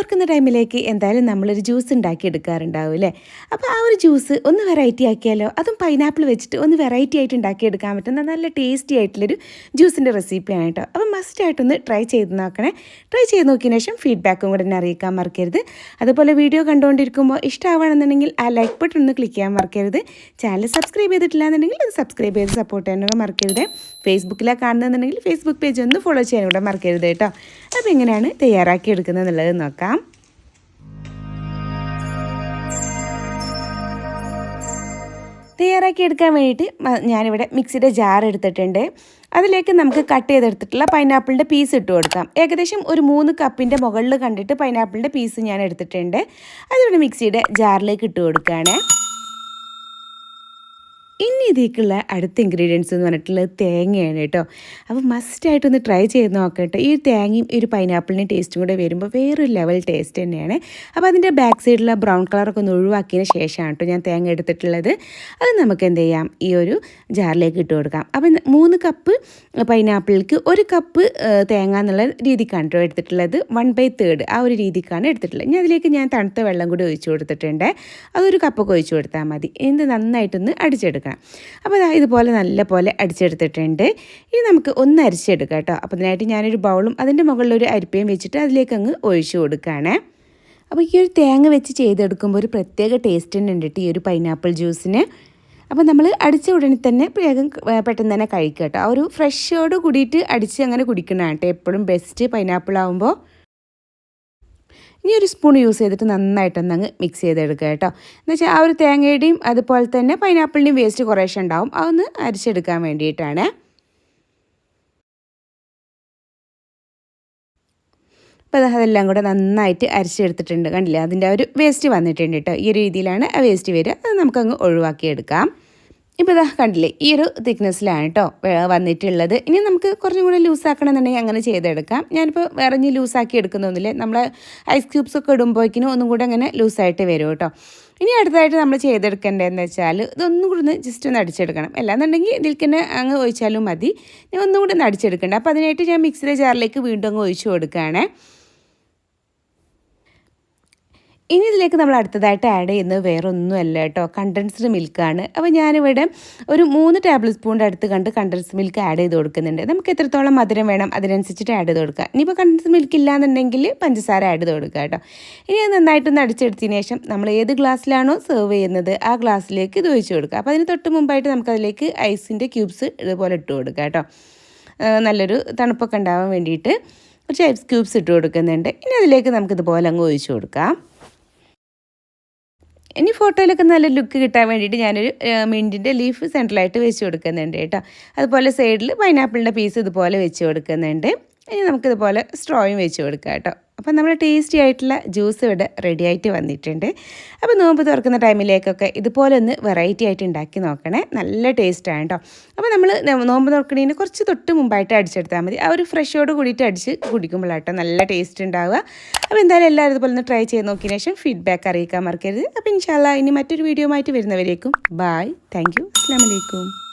തുറക്കുന്ന ടൈമിലേക്ക് എന്തായാലും നമ്മളൊരു ജ്യൂസ് ഉണ്ടാക്കി എടുക്കാറുണ്ടാവും അല്ലേ? അപ്പോൾ ആ ഒരു ജ്യൂസ് ഒന്ന് വെറൈറ്റി ആക്കിയാലോ? അതും പൈനാപ്പിൾ വെച്ചിട്ട് ഒന്ന് വെറൈറ്റി ആയിട്ട് ഉണ്ടാക്കിയെടുക്കാൻ പറ്റുന്ന നല്ല ടേസ്റ്റി ആയിട്ടുള്ളൊരു ജ്യൂസിന്റെ റെസിപ്പിയാണ് കേട്ടോ. അപ്പോൾ മസ്റ്റ് ആയിട്ടൊന്ന് ട്രൈ ചെയ്ത് നോക്കണേ. ട്രൈ ചെയ്ത് നോക്കിയതിന് ശേഷം ഫീഡ്ബാക്കും കൂടെ എന്നെ അറിയിക്കാൻ മറക്കരുത്. അതുപോലെ വീഡിയോ കണ്ടുകൊണ്ടിരിക്കുമ്പോൾ ഇഷ്ടമാവണമെന്നുണ്ടെങ്കിൽ ആ ലൈക്ക് ബട്ടൺ ഒന്ന് ക്ലിക്ക് ചെയ്യാൻ മറക്കരുത്. ചാനൽ സബ്സ്ക്രൈബ് ചെയ്തിട്ടില്ല എന്നുണ്ടെങ്കിൽ അത് സബ്സ്ക്രൈബ് ചെയ്ത് സപ്പോർട്ട് ചെയ്യാനൊക്കെ മറക്കരുത്. ഫേസ്ബുക്കിലാണ് കാണുന്നതെന്നുണ്ടെങ്കിൽ ഫേസ്ബുക്ക് പേജ് ഒന്ന് ഫോളോ ചെയ്യാനും കൂടെ മറക്കരുത് കേട്ടോ. അപ്പോൾ എങ്ങനെയാണ് തയ്യാറാക്കി എടുക്കുന്നത് എന്നുള്ളത് നോക്കാം. തയ്യാറാക്കി എടുക്കാൻ വേണ്ടിയിട്ട് ഞാനിവിടെ മിക്സിയുടെ ജാർ എടുത്തിട്ടുണ്ട്. അതിലേക്ക് നമുക്ക് കട്ട് ചെയ്തെടുത്തിട്ടുള്ള പൈനാപ്പിളിന്റെ പീസ് ഇട്ട് കൊടുക്കാം. ഏകദേശം ഒരു മൂന്ന് കപ്പിന്റെ മുകളിൽ കണ്ടിട്ട് പൈനാപ്പിളിന്റെ പീസ് ഞാൻ എടുത്തിട്ടുണ്ട്. അതിവിടെ മിക്സിയുടെ ജാറിലേക്ക് ഇട്ട് കൊടുക്കുകയാണ്. ഇനി ഇതിലേക്കുള്ള അടുത്ത ഇൻഗ്രീഡിയൻസ് എന്ന് പറഞ്ഞിട്ടുള്ളത് തേങ്ങയാണ് കേട്ടോ. അപ്പോൾ മസ്റ്റായിട്ടൊന്ന് ട്രൈ ചെയ്ത് നോക്കട്ടെ. ഈ തേങ്ങയും ഒരു പൈനാപ്പിളിന്റെ ടേസ്റ്റും കൂടെ വരുമ്പോൾ വേറൊരു ലെവൽ ടേസ്റ്റ് തന്നെയാണ്. അപ്പോൾ അതിന്റെ ബാക്ക് സൈഡിലുള്ള ബ്രൗൺ കളറൊക്കെ ഒന്ന് ഒഴിവാക്കിയതിന് ശേഷമാണ് കേട്ടോ ഞാൻ തേങ്ങ എടുത്തിട്ടുള്ളത്. അത് നമുക്ക് എന്ത് ചെയ്യാം? ഈ ഒരു ജാറിലേക്ക് ഇട്ട് കൊടുക്കാം. അപ്പം മൂന്ന് കപ്പ് പൈനാപ്പിൾക്ക് ഒരു കപ്പ് തേങ്ങ എന്നുള്ള രീതിക്കാണ് കേട്ടോ എടുത്തിട്ടുള്ളത്. വൺ ബൈ തേർഡ് ആ ഒരു രീതിക്കാണ് എടുത്തിട്ടുള്ളത്. ഞാൻ അതിലേക്ക് ഞാൻ തണുത്ത വെള്ളം കൂടി ഒഴിച്ചു കൊടുത്തിട്ടുണ്ട്. അതൊരു കപ്പൊക്കെ ഒഴിച്ചു കൊടുത്താൽ മതി. എന്ത് നന്നായിട്ടൊന്ന് അടിച്ചെടുക്കണം. അപ്പോൾ ഇതാ ഇതുപോലെ നല്ല പോലെ അടിച്ചെടുത്തിട്ടുണ്ട്. ഇനി നമുക്ക് ഒന്ന് അരിച്ചെടുക്കാം കേട്ടോ. അപ്പോൾ അതിനായിട്ട് ഞാനൊരു ബൗളും അതിന്റെ മുകളിൽ ഒരു അരിപ്പയും വെച്ചിട്ട് അതിലേക്ക് അങ്ങ് ഒഴിച്ചു കൊടുക്കുകയാണ്. അപ്പോൾ ഈ ഒരു തേങ്ങ വെച്ച് ചെയ്തെടുക്കുമ്പോൾ ഒരു പ്രത്യേക ടേസ്റ്റ് തന്നെ ഉണ്ട് കേട്ടോ ഈ ഒരു പൈനാപ്പിൾ ജ്യൂസിന് അപ്പോൾ നമ്മൾ അടിച്ച ഉടനെ തന്നെ വേഗം പെട്ടെന്ന് തന്നെ കഴിക്കുക കേട്ടോ. ആ ഒരു ഫ്രഷോട് കൂടിയിട്ട് അടിച്ച് അങ്ങനെ കുടിക്കണം കേട്ടോ. എപ്പോഴും ബെസ്റ്റ് പൈനാപ്പിൾ ആകുമ്പോൾ ഇനി ഒരു സ്പൂൺ യൂസ് ചെയ്തിട്ട് നന്നായിട്ടൊന്ന് അങ്ങ് മിക്സ് ചെയ്തെടുക്കുക കേട്ടോ. എന്ന് വെച്ചാൽ ആ ഒരു തേങ്ങയുടെയും അതുപോലെ തന്നെ പൈനാപ്പിളിന്റെയും വേസ്റ്റ് കുറേശ്ശെ ഉണ്ടാവും. അതൊന്ന് അരിച്ചെടുക്കാൻ വേണ്ടിയിട്ടാണ്. അപ്പോൾ അത് അതെല്ലാം കൂടെ നന്നായിട്ട് അരിച്ചെടുത്തിട്ടുണ്ട്. കണ്ടില്ലേ? അതിന്റെ ഒരു വേസ്റ്റ് വന്നിട്ടുണ്ട് കേട്ടോ. ഈ ഒരു രീതിയിലാണ് ആ വേസ്റ്റ് വരിക. അത് നമുക്കങ്ങ് ഒഴിവാക്കിയെടുക്കാം. ഇപ്പോൾ ഇതാ കണ്ടില്ലേ ഈ ഒരു തിക്നെസ്സിലാണ് കേട്ടോ വന്നിട്ടുള്ളത്. ഇനി നമുക്ക് കുറച്ചും കൂടെ ലൂസാക്കണമെന്നുണ്ടെങ്കിൽ അങ്ങനെ ചെയ്തെടുക്കാം. ഞാനിപ്പോൾ വേറെ ഇനി ലൂസാക്കി എടുക്കുന്നൊന്നുമില്ല. നമ്മൾ ഐസ് ക്യൂബ്സ് ഒക്കെ ഇടുമ്പോഴേക്കിനും ഒന്നും കൂടെ അങ്ങനെ ലൂസായിട്ട് വരും കേട്ടോ ഇനി അടുത്തതായിട്ട് നമ്മൾ ചെയ്തെടുക്കേണ്ടതെന്ന് വെച്ചാൽ ഇതൊന്നും കൂടി ഒന്ന് ജസ്റ്റ് ഒന്ന് അടിച്ചെടുക്കണം. അല്ലാന്നുണ്ടെങ്കിൽ ഇതിൽ തന്നെ അങ്ങ് ഒഴിച്ചാലും മതി. ഒന്നും കൂടി ഒന്ന് അടിച്ചെടുക്കണ്ട. അപ്പോൾ അതിനായിട്ട് ഞാൻ മിക്സിയുടെ ജാറിലേക്ക് വീണ്ടും അങ്ങ് ഒഴിച്ചു കൊടുക്കുകയാണേ. ഇനി ഇതിലേക്ക് നമ്മൾ അടുത്തതായിട്ട് ആഡ് ചെയ്യുന്നത് വേറെ ഒന്നുമല്ല കേട്ടോ കണ്ടൻസ്ഡ് മിൽക്കാണ് അപ്പോൾ ഞാനിവിടെ ഒരു മൂന്ന് ടേബിൾ സ്പൂണിന്റെ അടുത്ത് കണ്ട് കണ്ടൻസ്ഡ് മിൽക്ക് ആഡ് ചെയ്ത് കൊടുക്കുന്നുണ്ട്. നമുക്ക് എത്രത്തോളം മധുരം വേണം അതിനനുസരിച്ചിട്ട് ആഡ് ചെയ്ത് കൊടുക്കുക ഇനിയിപ്പോൾ കണ്ടൻസ്ഡ് മിൽക്ക് ഇല്ലാന്നുണ്ടെങ്കിൽ പഞ്ചസാര ആഡ് ചെയ്ത് കൊടുക്കുക കേട്ടോ. ഇനി അത് നന്നായിട്ടൊന്ന് അടിച്ചെടുത്തതിന് ശേഷം നമ്മൾ ഏത് ഗ്ലാസ്സിലാണോ സെർവ് ചെയ്യുന്നത് ആ ഗ്ലാസ്സിലേക്ക് ഇത് ഒഴിച്ച് കൊടുക്കുക അപ്പോൾ അതിന് തൊട്ട് മുമ്പായിട്ട് നമുക്കതിലേക്ക് ഐസിന്റെ ക്യൂബ്സ് ഇതുപോലെ ഇട്ട് കൊടുക്കുക കേട്ടോ. നല്ലൊരു തണുപ്പൊക്കെ ഉണ്ടാവാൻ വേണ്ടിയിട്ട് കുറച്ച് ഐസ് ക്യൂബ്സ് ഇട്ട് കൊടുക്കുന്നുണ്ട്. ഇനി അതിലേക്ക് നമുക്കിതുപോലെ അങ്ങ് ഒഴിച്ച് കൊടുക്കാം. ഇനി ഫോട്ടോയിലൊക്കെ നല്ല ലുക്ക് കിട്ടാൻ വേണ്ടിയിട്ട് ഞാനൊരു മിന്റിന്റെ ലീഫ് സെൻട്രലായിട്ട് വെച്ച് കൊടുക്കുന്നുണ്ട് കേട്ടോ. അതുപോലെ സൈഡിൽ പൈനാപ്പിളിന്റെ പീസ് ഇതുപോലെ വെച്ച് കൊടുക്കുന്നുണ്ട്. ഇനി നമുക്കിതുപോലെ സ്ട്രോയും വെച്ച് കൊടുക്കാം കേട്ടോ. അപ്പോൾ നമ്മൾ ടേസ്റ്റി ആയിട്ടുള്ള ജ്യൂസ് ഇവിടെ റെഡി ആയിട്ട് വന്നിട്ടുണ്ട്. അപ്പോൾ നോമ്പ് തുറക്കുന്ന ടൈമിലേക്കൊക്കെ ഇതുപോലെ ഒന്ന് വെറൈറ്റി ആയിട്ട് ഉണ്ടാക്കി നോക്കണേ. നല്ല ടേസ്റ്റാണ് കേട്ടോ. അപ്പോൾ നമ്മൾ നോമ്പ് തുറക്കണതിന് കുറച്ച് തൊട്ട് മുമ്പായിട്ട് അടിച്ചെടുത്താൽ മതി. ആ ഒരു ഫ്രഷോട് കൂടിയിട്ട് അടിച്ച് കുടിക്കുമ്പോഴാട്ടോ നല്ല ടേസ്റ്റ് ഉണ്ടാവുക. അപ്പോൾ എന്തായാലും എല്ലാവരും ഇതുപോലെ ഒന്ന് ട്രൈ ചെയ്ത് നോക്കിയതിന് ശേഷം ഫീഡ്ബാക്ക് അറിയിക്കാൻ മറക്കരുത്. അപ്പോൾ ഇൻഷാല്ല ഇനി മറ്റൊരു വീഡിയോ ആയിട്ട് വരുന്നവരേക്കും. ബായ് താങ്ക് യു അസ്സാം